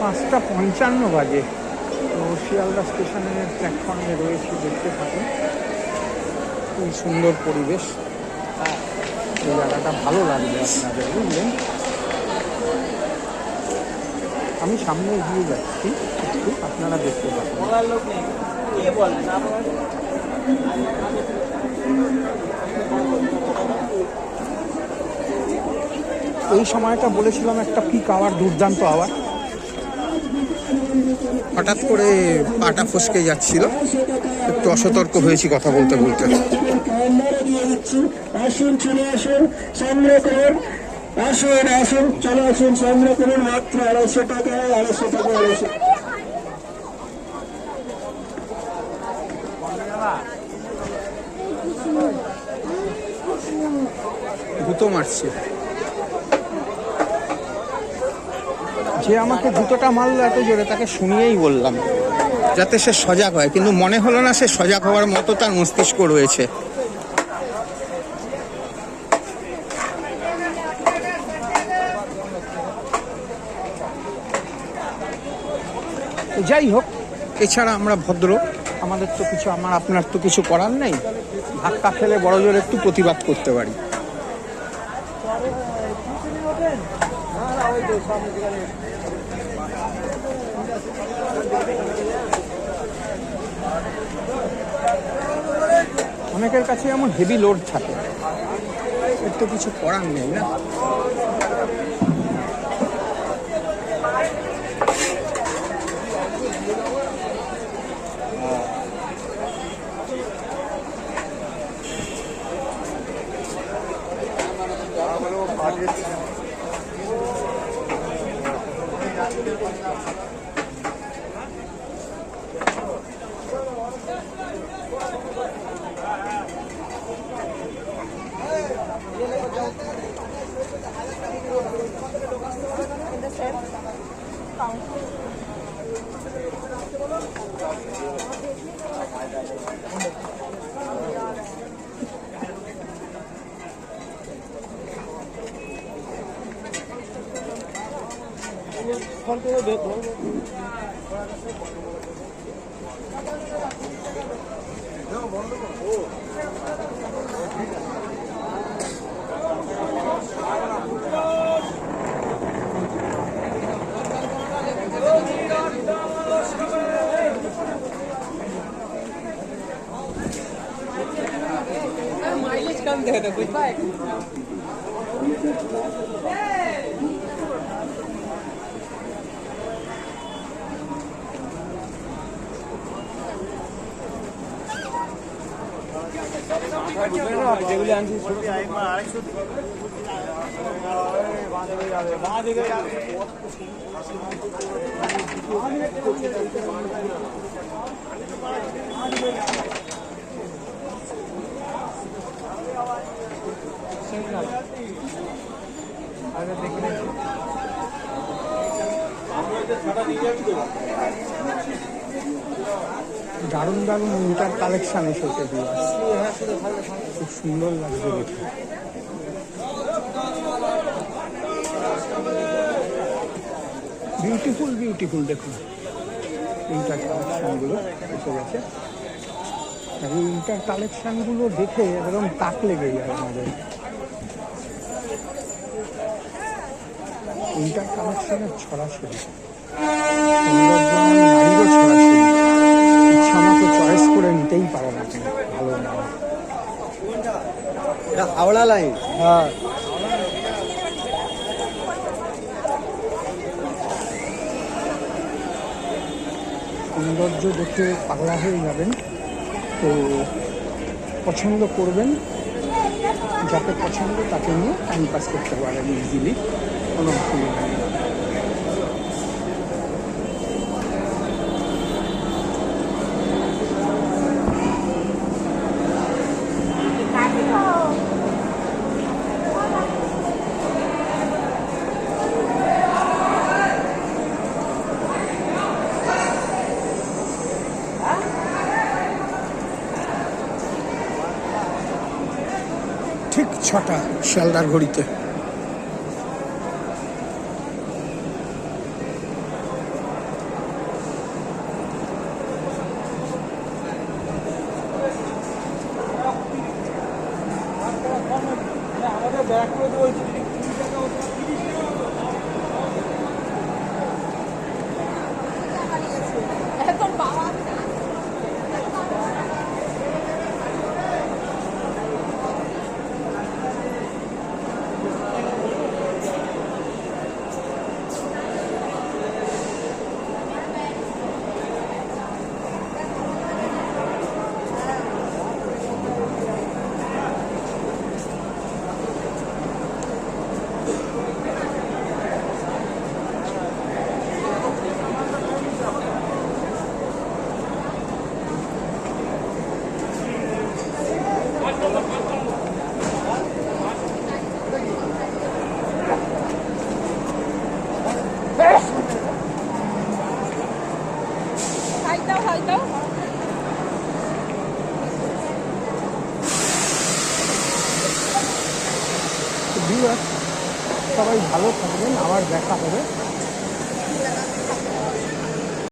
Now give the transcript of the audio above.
পাঁচটা পঞ্চান্ন বাজে। তো শিয়ালদা স্টেশনের প্ল্যাটফর্মে রয়েছে, দেখতে থাকুন। খুবই সুন্দর পরিবেশ। এই জায়গাটা ভালো লাগবে আপনাদের, বুঝলেন? আমি সামনে এগিয়ে যাচ্ছি, একটু আপনারা দেখতে পাবেন। এই সময়টা বলেছিলাম একটা পিক আওয়ার, দুর্দান্ত আওয়ার। হঠাৎ করে পাটা ফসকে যাচ্ছিল। একটু অসতর্ক হয়েছি কথা বলতে বলতে। আসুন চলে আসুন সংগ্রহ করুন। আসুন আসুন চলে আসুন সংগ্রহ করুন মাত্র আড়াইশো টাকা আড়াইশো টাকা আড়াইশো জুতো মারছে। যে আমাকে জুতোটা মারলো এত জোরে, তাকে শুনিয়েই বললাম, যাতে সে সজাগ হয়। কিন্তু মনে হলো না সে সজাগ হওয়ার মতো তার মস্তিষ্ক রয়েছে। যাই হোক, এছাড়া আমরা ভদ্র। আমাদের তো কিছু, আমার, আপনার তো কিছু করার নেই। ধাক্কা খেলে বড় জোর একটু প্রতিবাদ করতে পারি। অনেকের কাছে এমন হেভি লোড থাকে। এর তো কিছু করার নেই না। माइलेज कम दे খাইতে হতো বুঝবা যেগুলি আনছি আড়াইশো দারুণ দারুণ ইন্টার কালেকশন এসেছে খুব সুন্দর লাগছে দেখতে। বিউটিফুল বিউটিফুল দেখুন। ইন্টার কালেকশনগুলো এসে গেছে। আর এই ইন্টার কালেকশনগুলো দেখে একদম তাক লেগে যায় আমাদের। ইন্টার কালেকশনের ছড়াছড়ি। সৌন্দর্য নারীরও ছড়াছড়ি ইচ্ছা মতো চয়েস করে নিতেই আপনি ভালো না। হাওড়া লাইন হ্যাঁ। সৌন্দর্য দেখে পাগলা হয়ে যাবেন তো পছন্দ করবেন যাকে পছন্দ তাকে নিয়ে টাইম পাস করতে পারেন ইজিলি কোনো অসুবিধা নেই। ঠিক ছটা শিয়ালদার ঘড়িতে। ব্যাক করে ভিউয়ার্স সবাই ভালো থাকবেন আবার দেখা হবে।